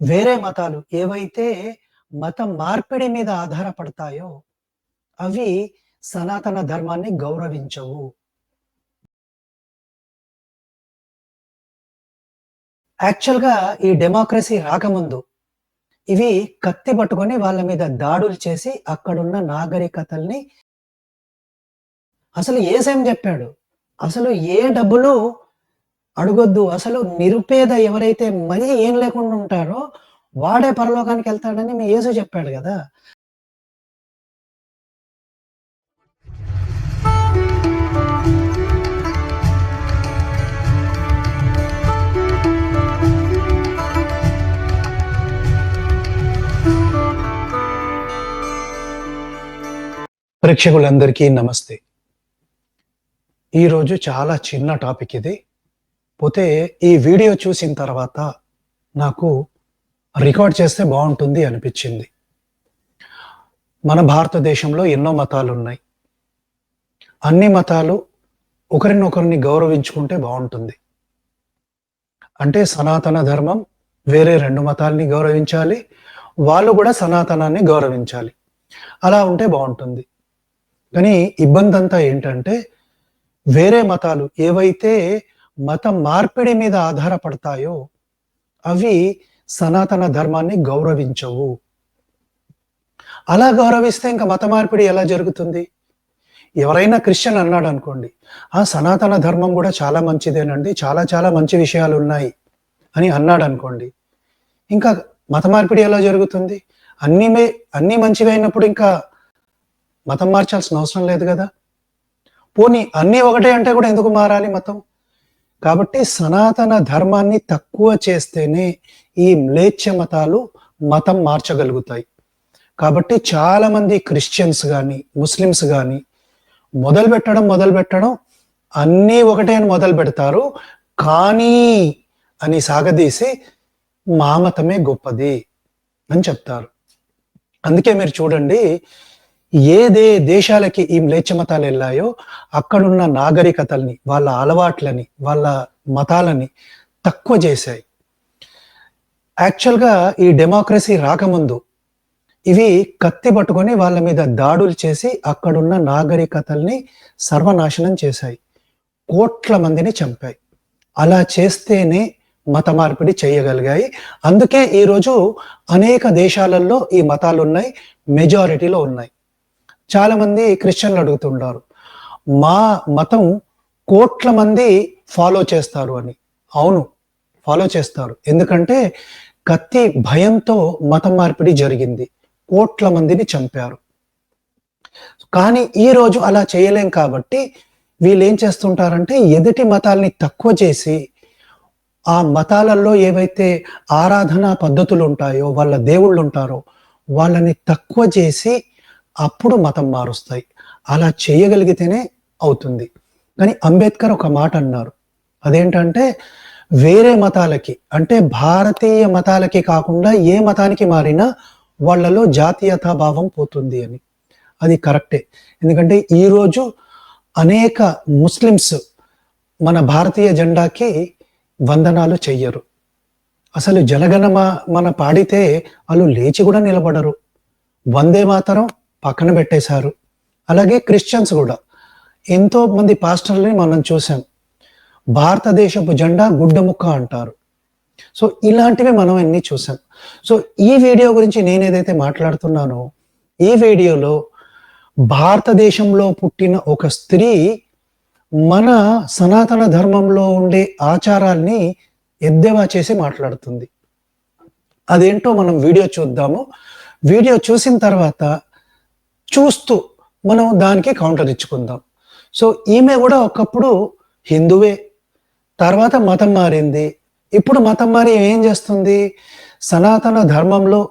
వేరే మతాలు ఏవైతే మత మార్పిడి మీద ఆధారపడతాయో అవి సనాతన ధర్మాన్ని గౌరవించవు. యాక్చువల్గా ఈ డెమోక్రసీ రాకముందు ఇవి కత్తి పట్టుకొని వాళ్ళ మీద దాడులు చేసి అక్కడున్న నాగరికతల్ని అసలు ఏసేం చెప్పాడు? అసలు ఏ డబ్బులు అడగొద్దు. అసలు నిరుపేద ఎవరైతే మరీ ఏం లేకుండా ఉంటారో వాడే పరలోకానికి వెళ్తాడని మీ యేసు చెప్పాడు కదా. ప్రేక్షకులందరికీ నమస్తే. ఈరోజు చాలా చిన్న టాపిక్ ఇది. పోతే ఈ వీడియో చూసిన తర్వాత నాకు రికార్డ్ చేస్తే బాగుంటుంది అనిపించింది. మన భారతదేశంలో ఎన్నో మతాలు ఉన్నాయి అన్ని మతాలు ఒకరినొకరిని గౌరవించుకుంటే బాగుంటుంది. అంటే సనాతన ధర్మం వేరే రెండు మతాల్ని గౌరవించాలి వాళ్ళు కూడా సనాతనాన్ని గౌరవించాలి. అలా ఉంటే బాగుంటుంది. కానీ ఇబ్బంది అంతా ఏంటంటే వేరే మతాలు ఏవైతే మత మార్పిడి మీద ఆధారపడతాయో అవి సనాతన ధర్మాన్ని గౌరవించవు. అలా గౌరవిస్తే ఇంకా మత మార్పిడి ఎలా జరుగుతుంది? ఎవరైనా క్రిస్టియన్ అన్నాడు అనుకోండి ఆ సనాతన ధర్మం కూడా చాలా మంచిదేనండి చాలా చాలా మంచి విషయాలు ఉన్నాయి అని అన్నాడు అనుకోండి ఇంకా మత మార్పిడి ఎలా జరుగుతుంది? అన్ని మే అన్ని మంచివైనప్పుడు అయినప్పుడు ఇంకా మతం మార్చాల్సిన అవసరం లేదు కదా? పోనీ అన్నీ ఒకటే అంటే కూడా ఎందుకు మారాలి మతం? కాబట్టి సనాతన ధర్మాన్ని తక్కువ చేస్తేనే ఈ మ్లేచ్ఛ మతాలు మతం మార్చగలుగుతాయి. కాబట్టి చాలామంది క్రిస్టియన్స్ కానీ ముస్లిమ్స్ కానీ మొదలు పెట్టడం మొదలు పెట్టడం అన్నీ ఒకటే అని మొదలు పెడతారు. కానీ అని సాగదీసి మా మతమే గొప్పది అని చెప్తారు. అందుకే మీరు చూడండి ఏదే దేశాలకి ఈ మ్లేచ్ఛ మతాలు వెళ్ళాయో అక్కడున్న నాగరికతల్ని వాళ్ళ అలవాట్లని వాళ్ళ మతాలని తక్కువ చేశాయి. యాక్చువల్గా ఈ డెమోక్రసీ రాకముందు ఇవి కత్తి పట్టుకొని వాళ్ళ మీద దాడులు చేసి అక్కడున్న నాగరికతల్ని సర్వనాశనం చేశాయి. కోట్ల మందిని చంపాయి. అలా చేస్తేనే మత మార్పిడి చేయగలిగాయి. అందుకే ఈరోజు అనేక దేశాలలో ఈ మతాలు ఉన్నాయి మెజారిటీలో ఉన్నాయి. చాలా మంది క్రిస్టియన్లు అడుగుతుంటారు మా మతం కోట్ల మంది ఫాలో చేస్తారు అని. అవును ఫాలో చేస్తారు. ఎందుకంటే కత్తి భయంతో మతం మార్పిడి జరిగింది కోట్ల మందిని చంపారు. కానీ ఈ రోజు అలా చేయలేం కాబట్టి వీళ్ళు ఏం చేస్తుంటారంటే ఎదుటి మతాల్ని తక్కువ చేసి ఆ మతాలలో ఏవైతే ఆరాధనా పద్ధతులు ఉంటాయో వాళ్ళ దేవుళ్ళు ఉంటారో వాళ్ళని తక్కువ చేసి అప్పుడు మతం మారుస్తాయి. అలా చేయగలిగితేనే అవుతుంది. కానీ అంబేద్కర్ ఒక మాట అన్నారు. అదేంటంటే వేరే మతాలకి అంటే భారతీయ మతాలకి కాకుండా ఏ మతానికి మారినా వాళ్ళలో జాతీయతా భావం పోతుంది అని. అది కరెక్టే. ఎందుకంటే ఈరోజు అనేక ముస్లిమ్స్ మన భారతీయ జెండాకి వందనాలు చెయ్యరు. అసలు జనగణమ మన పాడితే వాళ్ళు లేచి కూడా నిలబడరు. వందే మాతరం పక్కన పెట్టేశారు. అలాగే క్రిస్టియన్స్ కూడా. ఎంతో మంది పాస్టర్లని మనం చూసాం. భారతదేశపు జెండా గుడ్డ ముక్క అంటారు. సో ఇలాంటివి మనం అన్ని చూసాం. సో ఈ వీడియో గురించి నేను ఏదైతే మాట్లాడుతున్నానో ఈ వీడియోలో భారతదేశంలో పుట్టిన ఒక స్త్రీ మన సనాతన ధర్మంలో ఉండే ఆచారాల్ని ఎద్దేవా చేసి మాట్లాడుతుంది. అదేంటో మనం వీడియో చూద్దాము. వీడియో చూసిన తర్వాత చూస్తూ మనం దానికి కౌంటర్ ఇచ్చుకుందాం. సో ఈమె కూడా ఒకప్పుడు హిందువే. తర్వాత మతం మారింది. ఇప్పుడు మతం మారి ఏం చేస్తుంది? సనాతన ధర్మంలో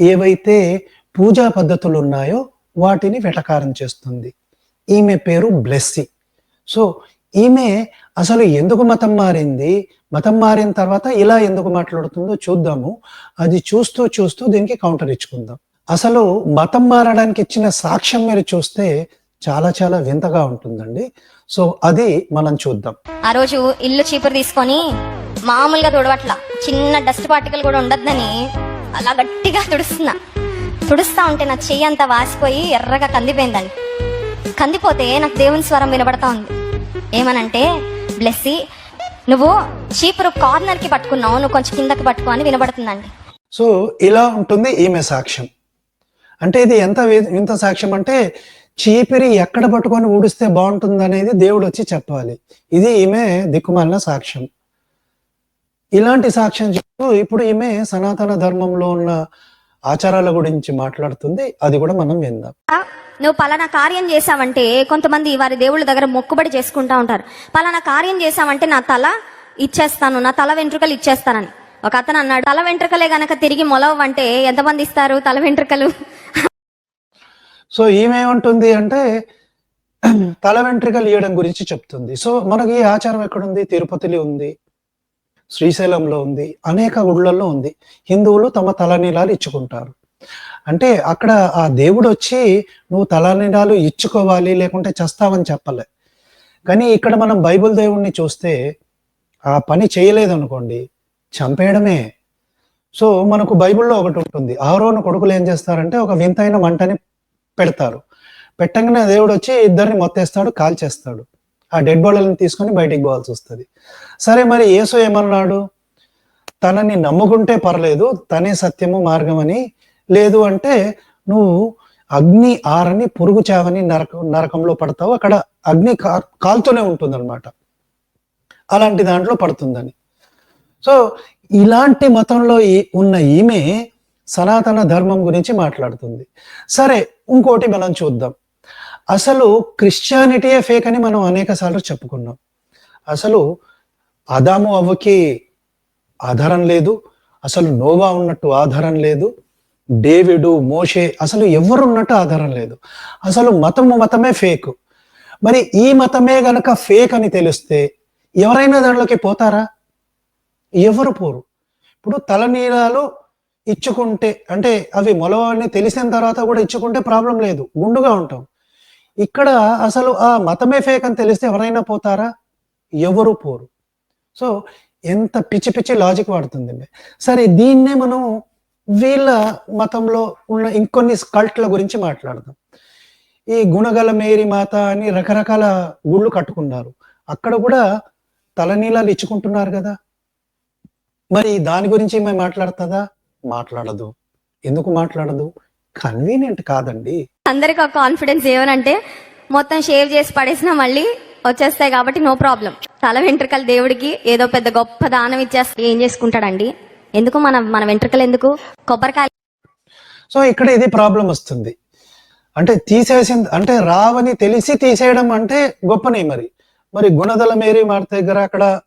ఏవైతే పూజా పద్ధతులు ఉన్నాయో వాటిని వెటకారం చేస్తుంది. ఈమె పేరు బ్లెస్సి సో ఈమె అసలు ఎందుకు మతం మారింది? మతం మారిన తర్వాత ఇలా ఎందుకు మాట్లాడుతుందో చూద్దాము. అది చూస్తూ చూస్తూ దీనికి కౌంటర్ ఇచ్చుకుందాం. అసలు మతం మారడానికి ఇచ్చిన సాక్ష్యం మీరు చూస్తే చాలా చాలా వింతగా ఉంటుందండి. సో అది మనం చూద్దాం. ఆ రోజు ఇల్లు చీపురు తీసుకొని మామూలుగా తుడవట్ల. చిన్న డస్ట్ పార్టికల్ కూడా ఉండద్దని అలా గట్టిగా తుడుస్తున్నా. తుడుస్తా ఉంటే నా చెయ్యి అంతా వాసిపోయి ఎర్రగా కందిపోయిందండి. కందిపోతే నాకు దేవుని స్వరం వినబడతా ఉంది. ఏమనంటే బ్లెస్సీ నువ్వు చీపురు కార్నర్కి పట్టుకున్నావు నువ్వు కొంచెం కిందకి పట్టుకో అని వినబడుతుందండి. సో ఇలా ఉంటుంది ఈమె సాక్ష్యం. అంటే ఇది ఎంత ఎంత సాక్ష్యం అంటే చీపిరి ఎక్కడ పట్టుకొని ఊడిస్తే బాగుంటుంది అనేది దేవుడు వచ్చి చెప్పాలి. ఇది ఈమె దిక్కుమాలిన సాక్ష్యం. ఇలాంటి సాక్ష్యం చెప్తూ ఇప్పుడు ఈమె సనాతన ధర్మంలో ఉన్న ఆచారాల గురించి మాట్లాడుతుంది. అది కూడా మనం విందాం. నువ్వు పలానా కార్యం చేసావంటే కొంతమంది వారి దేవుళ్ళ దగ్గర మొక్కుబడి చేసుకుంటా ఉంటారు. పలానా కార్యం చేసావంటే నా తల ఇచ్చేస్తాను నా తల వెంట్రుకలు ఇచ్చేస్తానని. ఒక అతను అన్నాడు తల వెంట్రుకలే గనక తిరిగి మొలవంటే ఎంతమంది ఇస్తారు తల వెంట్రుకలు? సో ఈమె అంటే తల వెంట్రికలు ఇవ్వడం గురించి చెప్తుంది. సో మనకి ఈ ఆచారం ఎక్కడుంది? తిరుపతిలో ఉంది. శ్రీశైలంలో ఉంది. అనేక గుళ్ళల్లో ఉంది. హిందువులు తమ తలనీలాలు ఇచ్చుకుంటారు. అంటే అక్కడ ఆ దేవుడు వచ్చి నువ్వు తలనీలాలు ఇచ్చుకోవాలి లేకుంటే చస్తావని చెప్పలే. కానీ ఇక్కడ మనం బైబిల్ దేవుణ్ణి చూస్తే ఆ పని చేయలేదు అనుకోండి చంపేయడమే. సో మనకు బైబిల్లో ఒకటి ఉంటుంది. ఆరోను కొడుకులు ఏం చేస్తారంటే ఒక వింతైన మంటని పెడతారు. పెట్టంగానే దేవుడు వచ్చి ఇద్దరిని మొత్తేస్తాడు కాల్చేస్తాడు ఆ డెడ్ బాడీలను తీసుకొని బయటికి పోవాల్సి వస్తుంది. సరే మరి యేసు ఏమన్నాడు? తనని నమ్ముకుంటే పర్లేదు తనే సత్యము మార్గం అని లేదు అంటే నువ్వు అగ్ని ఆరని పురుగు చావని నరక నరకంలో పడతావు. అక్కడ అగ్ని కాల్తూనే కాలుతూనే ఉంటుంది అలాంటి దాంట్లో పడుతుందని. సో ఇలాంటి మతంలో ఈ- ఉన్న ఈమె సనాతన ధర్మం గురించి మాట్లాడుతుంది. సరే ఇంకోటి మనం చూద్దాం. అసలు క్రిస్టియానిటీయే ఫేక్ అని మనం అనేక సార్లు చెప్పుకున్నాం. అసలు అదాము అవ్వకి ఆధారం లేదు అసలు నోవా ఉన్నట్టు ఆధారం లేదు డేవిడు మోషే అసలు ఎవరు ఉన్నట్టు ఆధారం లేదు. అసలు మతము మతమే ఫేక్ మరి ఈ మతమే గనక ఫేక్ అని తెలిస్తే ఎవరైనా దాంట్లోకి పోతారా? ఎవరు పోరు? ఇప్పుడు తలనీలాలు ఇచ్చుకుంటే అంటే అవి మొలవని తెలిసిన తర్వాత కూడా ఇచ్చుకుంటే ప్రాబ్లం లేదు. గుండుగా ఉంటాం. ఇక్కడ అసలు ఆ మతమే ఫేక్ అని తెలిస్తే ఎవరైనా పోతారా? ఎవరు పోరు. సో ఎంత పిచ్చి పిచ్చి లాజిక్ వాడుతుంది. సరే దీన్నే మనం వీళ్ళ మతంలో ఉన్న ఇంకొన్ని స్కల్ట్ల గురించి మాట్లాడదాం. ఈ గుణగల మేరీ మాత అని రకరకాల గుళ్ళు కట్టుకున్నారు. అక్కడ కూడా తలనీలాలు ఇచ్చుకుంటున్నారు కదా. మరి దాని గురించి మేము మాట్లాడుతుందా? మాట్లాడదు. ఎందుకు మాట్లాడదు? కన్వీనియంట్ కాదండి. అందరికి ఒక కాన్ఫిడెన్స్ ఏమనంటే మొత్తం షేవ్ చేసి పడేసినా మళ్ళీ వచ్చేస్తాయి కాబట్టి నో ప్రాబ్లం తల వెంట్రుకలు దేవుడికి ఏదో పెద్ద గొప్ప దానం ఇచ్చేస్తే ఏం చేసుకుంటాడండి? ఎందుకు మన మన వెంట్రుకలు ఎందుకు? కొబ్బరికాయ సో ఇక్కడ ఇది ప్రాబ్లం వస్తుంది. అంటే తీసేసింది అంటే రావని తెలిసి తీసేయడం అంటే గొప్పనే మరి. మరి గుణదల మేరీ మాత దగ్గర అక్కడ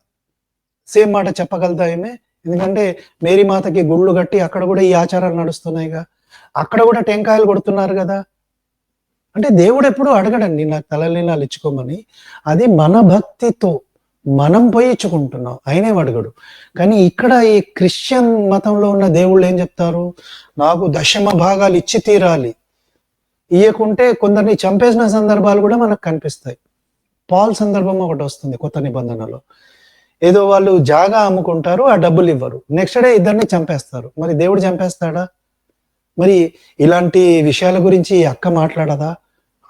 సేమ్ మాట చెప్పగలుగుతా ఏమే ఎందుకంటే మేరీ మాతకి గుళ్ళు కట్టి అక్కడ కూడా ఈ ఆచారాలు నడుస్తున్నాయిగా. అక్కడ కూడా టెంకాయలు కొడుతున్నారు కదా. అంటే దేవుడు ఎప్పుడు అడగడండి నాకు తలలీలాలు ఇచ్చుకోమని. అది మన భక్తితో మనం పోయి ఇచ్చుకుంటున్నాం. ఆయనే అడగడు. కానీ ఇక్కడ ఈ క్రిస్టియన్ మతంలో ఉన్న దేవుళ్ళు ఏం చెప్తారు? నాకు దశమ భాగాలు ఇచ్చి తీరాలి. ఇయ్యకుంటే కొందరిని చంపేసిన సందర్భాలు కూడా మనకు కనిపిస్తాయి. పాల్ సందర్భం ఒకటి వస్తుంది కొత్త నిబంధనలో. ఏదో వాళ్ళు జాగా అమ్ముకుంటారు ఆ డబ్బులు ఇవ్వరు. నెక్స్ట్ డే ఇద్దరిని చంపేస్తారు. మరి దేవుడు చంపేస్తాడా? మరి ఇలాంటి విషయాల గురించి అక్క మాట్లాడదా?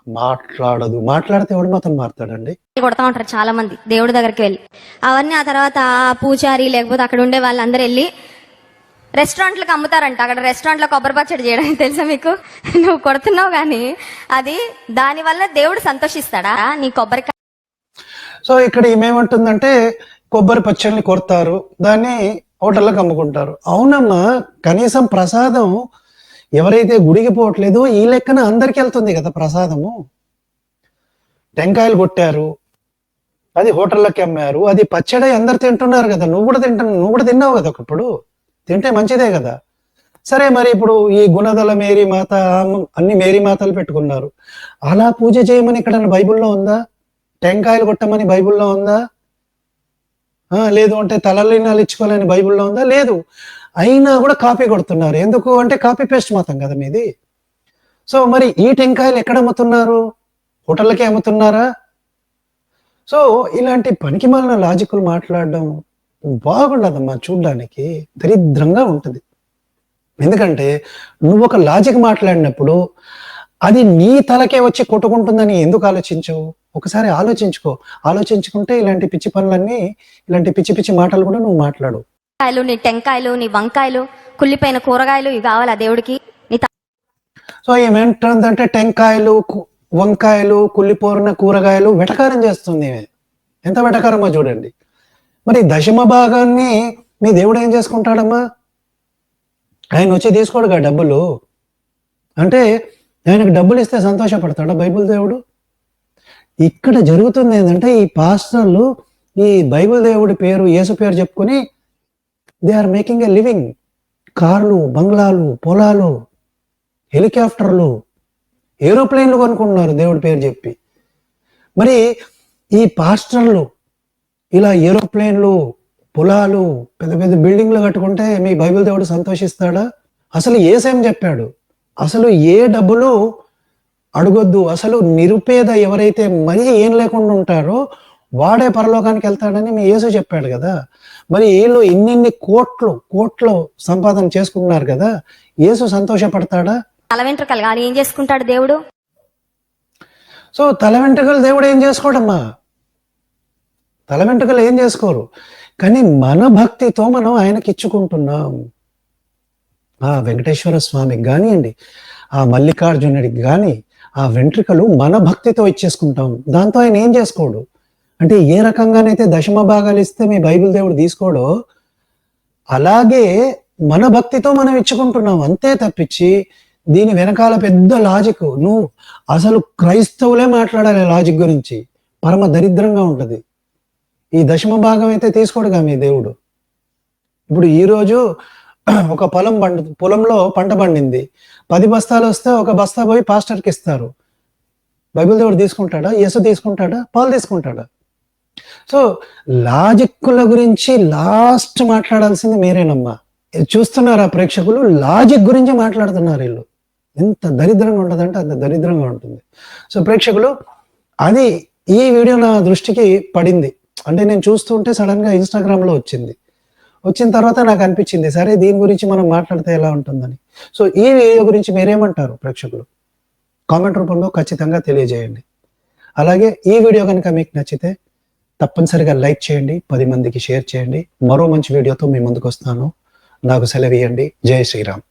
మాట్లాడదు. మాట్లాడితే ఎవడు మాత్రం మారుతాడండి? కొడతా ఉంటారు చాలా మంది దేవుడి దగ్గరికి వెళ్ళి. అవన్నీ ఆ తర్వాత పూజారి లేకపోతే అక్కడ ఉండే వాళ్ళందరూ వెళ్ళి రెస్టారెంట్లకు అమ్ముతారంట. అక్కడ రెస్టారెంట్లో కొబ్బరి పచ్చడి చేయడం తెలుసా మీకు? నువ్వు కొడుతున్నావు కానీ అది దానివల్ల దేవుడు సంతోషిస్తాడా? నీ కొబ్బరికాయ సో ఇక్కడ ఏమేమంటుందంటే కొబ్బరి పచ్చడిని కొడతారు దాన్ని హోటల్లోకి అమ్ముకుంటారు. అవునమ్మా కనీసం ప్రసాదం ఎవరైతే గుడికి పోవట్లేదో ఈ లెక్కన అందరికి వెళ్తుంది కదా ప్రసాదము. టెంకాయలు కొట్టారు అది హోటల్లోకి అమ్మారు అది పచ్చడి అందరు తింటున్నారు కదా నువ్వు కూడా తింటున్నావు నువ్వు కూడా తిన్నావు కదా ఒకప్పుడు. తింటే మంచిదే కదా. సరే మరి ఇప్పుడు ఈ గుణదల మేరీ మాత అన్ని మేరీ మాతలు పెట్టుకున్నారు. అలా పూజ చేయమని ఇక్కడ బైబిల్లో ఉందా? టెంకాయలు కొట్టమని బైబిల్లో ఉందా? లేదు అంటే తలలీనాలు ఇచ్చుకోవాలని బైబిల్లో ఉందా? లేదు. అయినా కూడా కాపీ కొడుతున్నారు. ఎందుకు? అంటే కాపీ పేస్ట్ మతం కదా మీది. సో మరి ఈ టెంకాయలు ఎక్కడ అమ్ముతున్నారు? హోటళ్ళకే అమ్ముతున్నారా? సో ఇలాంటి పనికి మాలిన లాజిక్లు మాట్లాడడం బాగుండదమ్మా చూడడానికి. దరిద్రంగా ఉంటుంది. ఎందుకంటే నువ్వు ఒక లాజిక్ మాట్లాడినప్పుడు అది నీ తలకే వచ్చి కొట్టుకుంటుందని ఎందుకు ఆలోచించవు? ఒకసారి ఆలోచించుకో. ఆలోచించుకుంటే ఇలాంటి పిచ్చి పనులన్నీ ఇలాంటి పిచ్చి పిచ్చి మాటలు కూడా నువ్వు మాట్లాడు. కాయలు నీ టెంకాయలు నీ వంకాయలు కుళ్ళిపోయిన కూరగాయలు ఇవి కావాలా దేవుడికి? సో ఏమేంటుందంటే టెంకాయలు వంకాయలు కుళ్ళిపోరిన కూరగాయలు వెటకారం చేస్తుంది. ఎంత వెటకారమో చూడండి. మరి దశమ భాగాన్ని మీ దేవుడు ఏం చేసుకుంటాడమ్మా? ఆయన వచ్చి తీసుకోడుగా డబ్బులు. అంటే ఆయనకు డబ్బులు ఇస్తే సంతోషపడతాడా బైబిల్ దేవుడు? ఇక్కడ జరుగుతుంది ఏంటంటే ఈ పాస్టర్లు ఈ బైబిల్ దేవుడి పేరు యేసు పేరు చెప్పుకొని they are making a living కార్లు బంగ్లాలు పొలాలు హెలికాప్టర్లు ఏరోప్లేన్లు కొనుక్కుంటున్నారు దేవుడి పేరు చెప్పి. మరి ఈ పాస్టర్లు ఇలా ఏరోప్లేన్లు పొలాలు పెద్ద పెద్ద బిల్డింగ్లు కట్టుకుంటే మీ బైబిల్ దేవుడు సంతోషిస్తాడా? అసలు ఏసేం చెప్పాడు? అసలు ఏ డబ్బులు అడగొద్దు. అసలు నిరుపేద ఎవరైతే మరీ ఏం లేకుండా ఉంటారో వాడే పరలోకానికి వెళ్తాడని మీ యేసు చెప్పాడు కదా. మరి వీళ్ళు ఇన్నిన్ని కోట్లు కోట్లు సంపాదన చేసుకున్నారు కదా. యేసు సంతోషపడతాడా? తల వెంట్రుకలు కానీ ఏం చేసుకుంటాడు దేవుడు? సో తల వెంట్రుకలు దేవుడు ఏం చేసుకోడమ్మా? తల వెంట్రుకలు ఏం చేసుకోరు? కానీ మన భక్తితో మనం ఆయనకి ఇచ్చుకుంటున్నాం. ఆ వెంకటేశ్వర స్వామికి కానివ్వండి ఆ మల్లికార్జునుడికి కానీ ఆ వెంట్రుకలు మన భక్తితో ఇచ్చేసుకుంటాం. దాంతో ఆయన ఏం చేసుకోడు? అంటే ఏ రకంగానైతే దశమ భాగాలు ఇస్తే మీ బైబిల్ దేవుడు తీసుకోడో అలాగే మన భక్తితో మనం ఇచ్చుకుంటున్నాం. అంతే తప్పించి దీని వెనకాల పెద్ద లాజిక్ నువ్వు అసలు క్రైస్తవులే మాట్లాడాలి లాజిక్ గురించి. పరమ దరిద్రంగా ఉంటుంది. ఈ దశమ భాగం అయితే తీసుకోడుగా మీ దేవుడు. ఇప్పుడు ఈ రోజు ఒక పొలం పండు పొలంలో పంట పండింది. పది బస్తాలు వస్తే ఒక బస్తా పోయి పాస్టర్కి ఇస్తారు. బైబిల్ దేవుడు తీసుకుంటాడా? యేసు తీసుకుంటాడా? పాలు తీసుకుంటాడా? సో లాజిక్కుల గురించి లాస్ట్ మాట్లాడాల్సింది మీరేనమ్మా. చూస్తున్నారా ప్రేక్షకులు? లాజిక్ గురించి మాట్లాడుతున్నారు వీళ్ళు. ఎంత దరిద్రంగా ఉంటుందంటే అంత దరిద్రంగా ఉంటుంది. సో ప్రేక్షకులు అది ఈ వీడియో నా దృష్టికి పడింది. అంటే నేను చూస్తుంటే సడన్గా ఇన్స్టాగ్రామ్లో వచ్చింది. వచ్చిన తర్వాత నాకు అనిపించింది సరే దీని గురించి మనం మాట్లాడితే ఎలా ఉంటుందని. సో ఈ వీడియో గురించి మీరేమంటారు ప్రేక్షకులు? కామెంట్ రూపంలో ఖచ్చితంగా తెలియజేయండి. అలాగే ఈ వీడియో కనుక మీకు నచ్చితే తప్పనిసరిగా లైక్ చేయండి పది మందికి షేర్ చేయండి. మరో మంచి వీడియోతో మీ ముందుకు వస్తాను నాకు సెలవు ఇవ్వండి జై శ్రీరామ్.